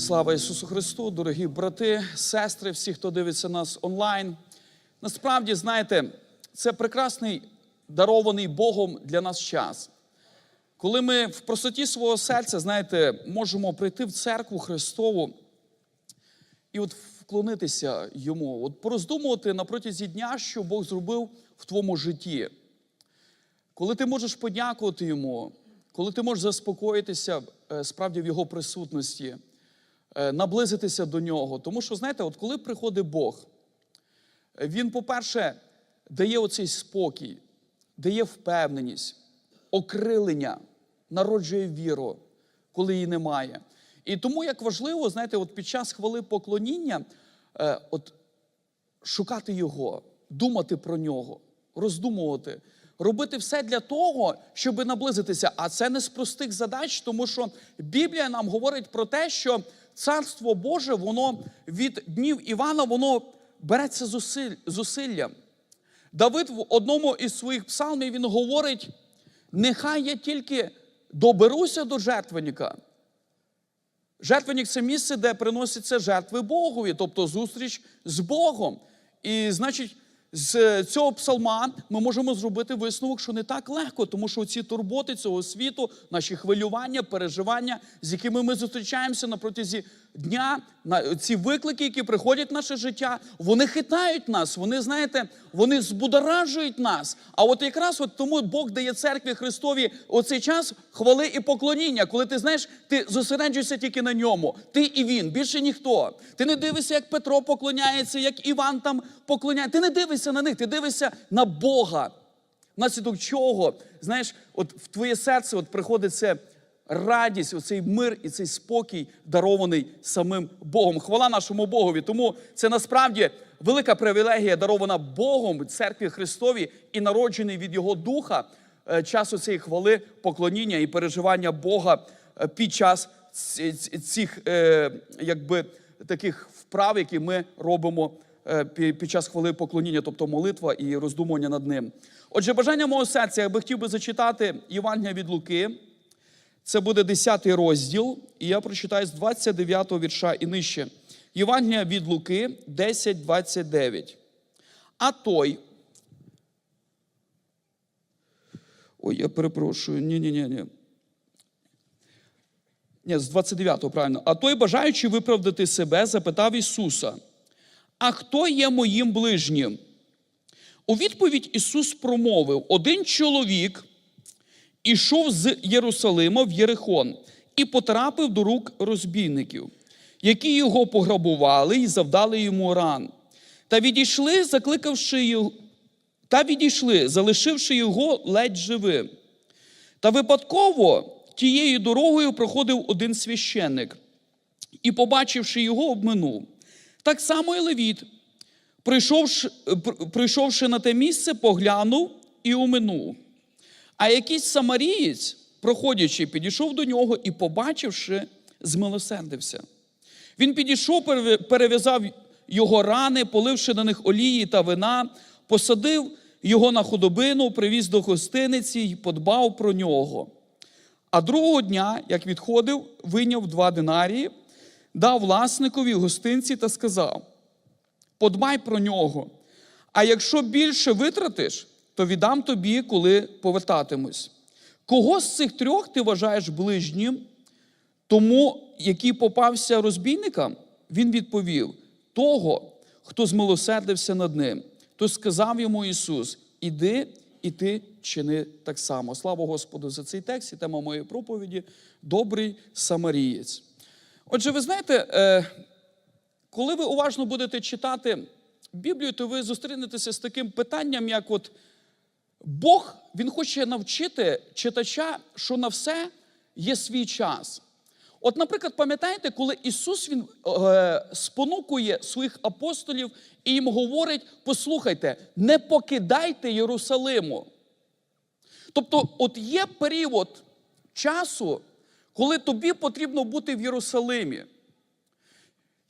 Слава Ісусу Христу, дорогі брати, сестри, всі, хто дивиться нас онлайн. Насправді, знаєте, це прекрасний дарований Богом для нас час. Коли ми в простоті свого серця, знаєте, можемо прийти в церкву Христову і от вклонитися йому, от пороздумувати на протязі дня, що Бог зробив в твоєму житті. Коли ти можеш подякувати йому, коли ти можеш заспокоїтися е, справді в його присутності, наблизитися до нього. Тому що, знаєте, от коли приходить Бог, е, він, по-перше, дає оцей спокій, дає впевненість, окрилення, народжує віру, коли її немає. І тому як важливо, знаєте, от під час хвали поклоніння, е, от шукати його, думати про нього, роздумувати, робити все для того, щоб наблизитися. А це не з простих задач, тому що Біблія нам говорить про те, що Царство Боже, воно від днів Івана, воно береться зусиллям. Давид в одному із своїх псалмів він говорить: нехай я тільки доберуся до жертвенника. Жертвенник це місце, де приносяться жертви Богові, тобто зустріч з Богом. І значить, з цього псалма ми можемо зробити висновок, що не так легко, тому що ці турботи цього світу, наші хвилювання, переживання, з якими ми зустрічаємося на протязі дня, на ці виклики, які приходять в наше життя, вони хитають нас, вони, знаєте, вони збудоражують нас. А от якраз от тому Бог дає церкві Христові оцей час хвали і поклоніння, коли ти знаєш, ти зосереджуєшся тільки на ньому. Ти і він, більше ніхто. Ти не дивишся, як Петро поклоняється, як Іван там поклоняється. Ти не дивишся на них, ти дивишся на Бога. Внаслідок чого, знаєш, от в твоє серце от приходить це радість, оцей мир і цей спокій, дарований самим Богом. Хвала нашому Богові. Тому це насправді велика привілегія, дарована Богом церкві Христові і народжений від Його Духа е, часу цієї хвали, поклоніння і переживання Бога е, під час цих е, якби таких вправ, які ми робимо під час хвали поклоніння, тобто молитва і роздумування над ним. Отже, бажання мого серця, я би хотів би зачитати Євангелія від Луки. Це буде 10 розділ, і я прочитаю з 29 вірша і нижче. Євангелія від Луки 10, 29. А той. Ой, я перепрошую. Ні, ні, ні, ні. Ні, з 29-го, правильно. А той, бажаючи виправдати себе, запитав Ісуса: А хто є моїм ближнім? У відповідь Ісус промовив: один чоловік ішов з Єрусалима в Єрихон і потрапив до рук розбійників, які його пограбували і завдали йому ран. Та відійшли, закликавши його, та відійшли, залишивши його ледь живим. Та випадково тією дорогою проходив один священник і, побачивши його, обминув. Так само і Левіт, прийшовши, прийшовши на те місце, поглянув і уминув. А якийсь самарієць, проходячи, підійшов до нього і, побачивши, змилосердився. Він підійшов, перев'язав його рани, поливши на них олії та вина, посадив його на худобину, привіз до гостиниці і подбав про нього. А другого дня, як відходив, вийняв два динарії, дав власникові гостинці та сказав: подбай про нього. А якщо більше витратиш, то віддам тобі, коли повертатимусь. Кого з цих трьох ти вважаєш ближнім? Тому, який попався розбійникам, він відповів: того, хто змилосердився над ним. То сказав йому Ісус: Іди і ти чини так само. Слава Господу за цей текст і тема моєї проповіді добрий самарієць. Отже, ви знаєте, е, коли ви уважно будете читати Біблію, то ви зустрінетеся з таким питанням, як от Бог Він хоче навчити читача, що на все є свій час. От, наприклад, пам'ятаєте, коли Ісус Він е, спонукує своїх апостолів і їм говорить: послухайте, не покидайте Єрусалиму. Тобто, от є період часу, коли тобі потрібно бути в Єрусалимі.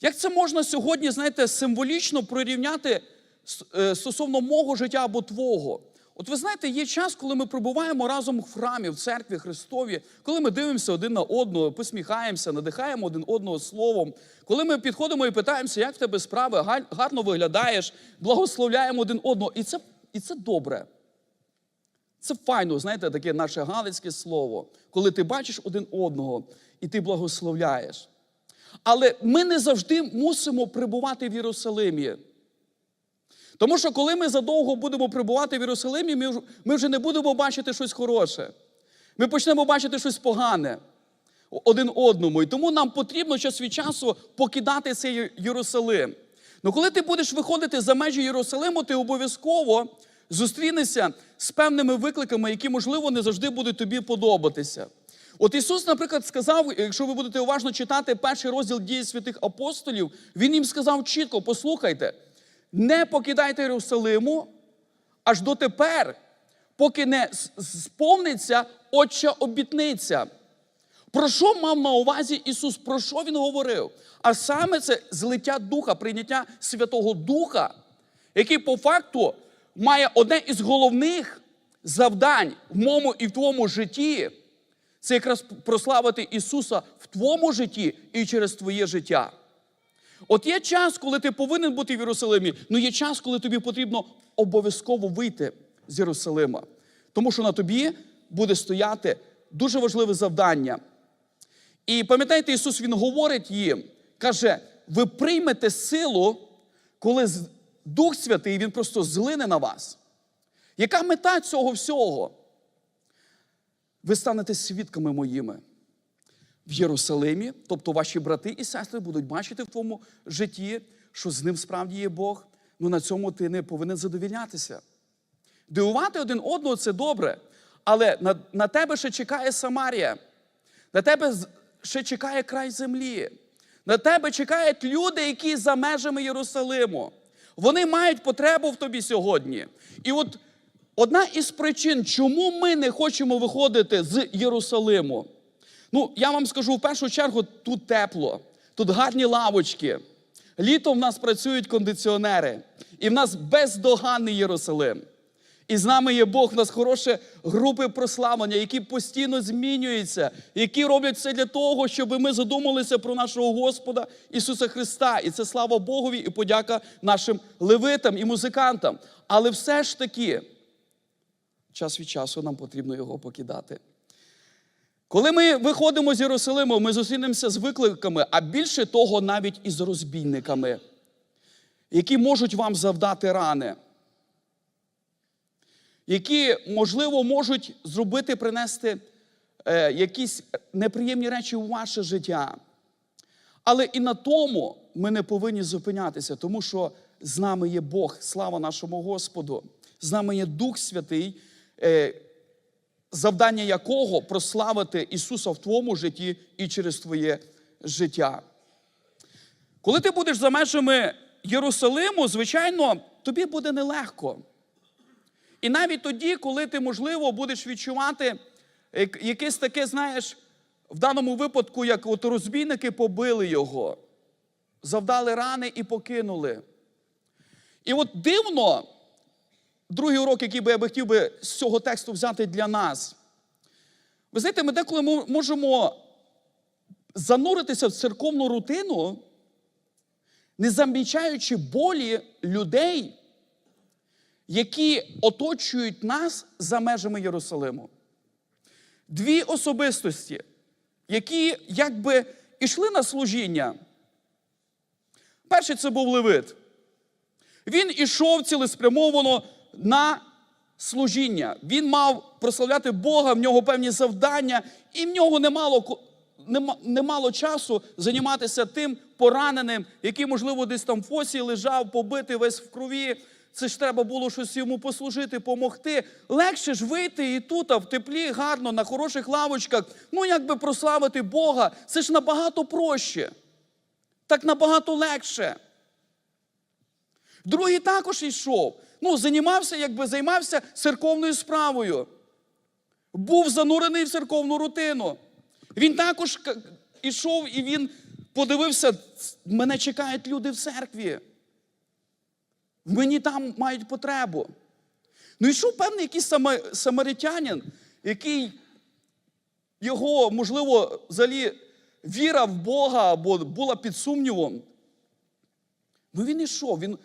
Як це можна сьогодні, знаєте, символічно прирівняти е, стосовно мого життя або твого? От ви знаєте, є час, коли ми перебуваємо разом в храмі, в церкві Христові, коли ми дивимося один на одного, посміхаємося, надихаємо один одного словом, коли ми підходимо і питаємося, як в тебе справи, гарно виглядаєш, благословляємо один одного. І це, і це добре. Це файно, знаєте, таке наше галицьке слово, коли ти бачиш один одного і ти благословляєш. Але ми не завжди мусимо прибувати в Єрусалимі. Тому що коли ми задовго будемо прибувати в Єрусалимі, ми, вже- не будемо бачити щось хороше. Ми почнемо бачити щось погане один одному. І тому нам потрібно час від часу покидати цей Єрусалим. Ну коли ти будеш виходити за межі Єрусалиму, ти обов'язково зустрінешся з певними викликами, які, можливо, не завжди будуть тобі подобатися. От Ісус, наприклад, сказав, якщо ви будете уважно читати перший розділ дії святих апостолів, Він їм сказав чітко: послухайте, не покидайте Єрусалиму аж дотепер, поки не сповниться отча обітниця. Про що мав на увазі Ісус? Про що Він говорив? А саме це злиття Духа, прийняття Святого Духа, який по факту має одне із головних завдань в моєму і в твоєму житті. Це якраз прославити Ісуса в твоєму житті і через твоє життя. От є час, коли ти повинен бути в Єрусалимі, але є час, коли тобі потрібно обов'язково вийти з Єрусалима. Тому що на тобі буде стояти дуже важливе завдання. І пам'ятаєте, Ісус Він говорить їм, каже: ви приймете силу, коли Дух Святий Він просто злине на вас. Яка мета цього всього? Ви станете свідками моїми в Єрусалимі, тобто ваші брати і сестри будуть бачити в твоєму житті, що з ним справді є Бог. Ну на цьому ти не повинен задовільнятися. Дивувати один одного це добре, але на, на тебе ще чекає Самарія, на тебе ще чекає край землі. На тебе чекають люди, які за межами Єрусалиму. Вони мають потребу в тобі сьогодні. І от одна із причин, чому ми не хочемо виходити з Єрусалиму. Ну, я вам скажу, в першу чергу, тут тепло, тут гарні лавочки. Літом в нас працюють кондиціонери, і в нас бездоганний Єрусалим. І з нами є Бог, в нас хороші групи прославлення, які постійно змінюються, які роблять все для того, щоб ми задумалися про нашого Господа Ісуса Христа. І це слава Богові і подяка нашим левитам і музикантам. Але все ж таки, час від часу нам потрібно його покидати. Коли ми виходимо з Єрусалиму, ми зустрінемося з викликами, а більше того, навіть із розбійниками, які можуть вам завдати рани, які, можливо, можуть зробити, принести е, якісь неприємні речі у ваше життя. Але і на тому ми не повинні зупинятися, тому що з нами є Бог, слава нашому Господу, з нами є Дух Святий, е, завдання якого прославити Ісуса в твоєму житті і через твоє життя. Коли ти будеш за межами Єрусалиму, звичайно, тобі буде нелегко. І навіть тоді, коли ти, можливо, будеш відчувати якесь таке, знаєш, в даному випадку, як от розбійники побили його, завдали рани і покинули. І от дивно, другий урок, який би я би хотів би з цього тексту взяти для нас. Ви знаєте, ми деколи мо- можемо зануритися в церковну рутину, не замічаючи болі людей, які оточують нас за межами Єрусалиму. Дві особистості, які якби йшли на служіння. Перший це був Левит. Він ішов цілеспрямовано на служіння. Він мав прославляти Бога, в нього певні завдання, і в нього немало, немало часу займатися тим пораненим, який, можливо, десь там в фосі лежав, побитий весь в крові. Це ж треба було щось йому послужити, помогти. Легше ж вийти і тут, а в теплі, гарно, на хороших лавочках. Ну, якби прославити Бога, це ж набагато проще. Так набагато легше. Другий також йшов. Ну, займався, якби займався церковною справою. Був занурений в церковну рутину. Він також ішов і він подивився, мене чекають люди в церкві. Мені там мають потребу. Ну йшов певний якийсь самаритянин, який його, можливо, взагалі віра в Бога або була під сумнівом. Ну він ішов, він,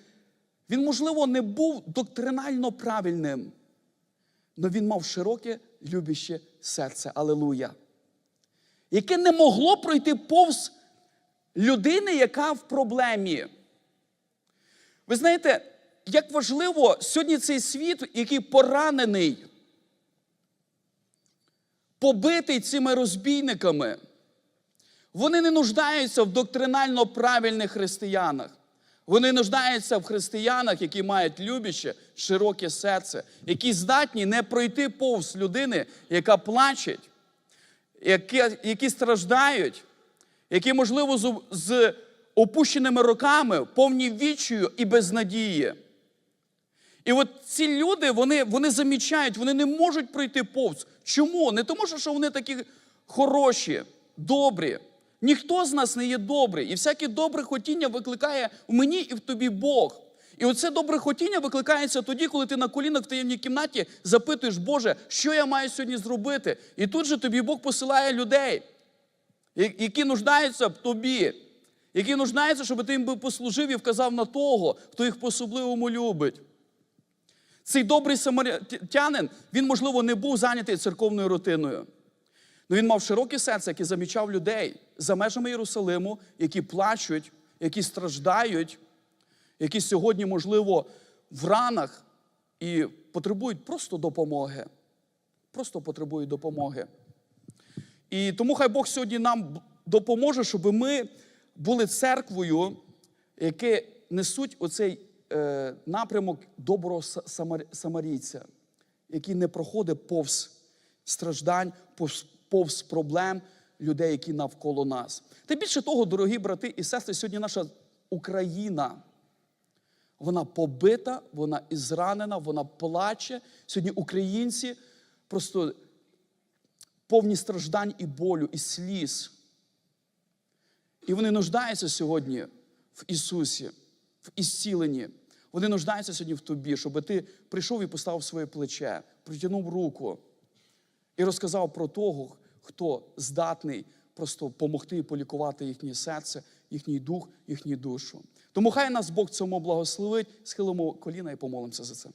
він, можливо, не був доктринально правильним, але він мав широке, любяще серце. Алелуя. Яке не могло пройти повз людини, яка в проблемі. Ви знаєте, як важливо сьогодні цей світ, який поранений, побитий цими розбійниками, вони не нуждаються в доктринально правильних християнах. Вони нуждаються в християнах, які мають любяще, широке серце, які здатні не пройти повз людини, яка плаче, які, які страждають, які, можливо, з, з опущеними руками, повні відчаю і безнадії. І от ці люди, вони, вони замічають, вони не можуть пройти повз. Чому? Не тому, що вони такі хороші, добрі. Ніхто з нас не є добрий. І всяке добре хотіння викликає в мені і в тобі Бог. І оце добре хотіння викликається тоді, коли ти на колінах в таємній кімнаті запитуєш, Боже, що я маю сьогодні зробити? І тут же тобі Бог посилає людей, які нуждаються в тобі, які нуждаються, щоб ти їм послужив і вказав на того, хто їх по-особливому любить. Цей добрий самаритянин, він, можливо, не був зайнятий церковною рутиною. Але він мав широке серце, яке замічав людей за межами Єрусалиму, які плачуть, які страждають, які сьогодні, можливо, в ранах і потребують просто допомоги. Просто потребують допомоги. І тому хай Бог сьогодні нам допоможе, щоб ми були церквою, яке несуть оцей е, напрямок доброго самарійця, який не проходить повз страждань, повз, повз проблем людей, які навколо нас. Та більше того, дорогі брати і сестри, сьогодні наша Україна. Вона побита, вона ізранена, вона плаче. Сьогодні українці просто повні страждань і болю, і сліз. І вони нуждаються сьогодні в Ісусі, в ісціленні. Вони нуждаються сьогодні в тобі, щоб ти прийшов і поставив своє плече, притягнув руку і розказав про того, хто здатний просто помогти і полікувати їхнє серце, їхній дух, їхню душу. Тому хай нас Бог цьому благословить, схилимо коліна і помолимося за це.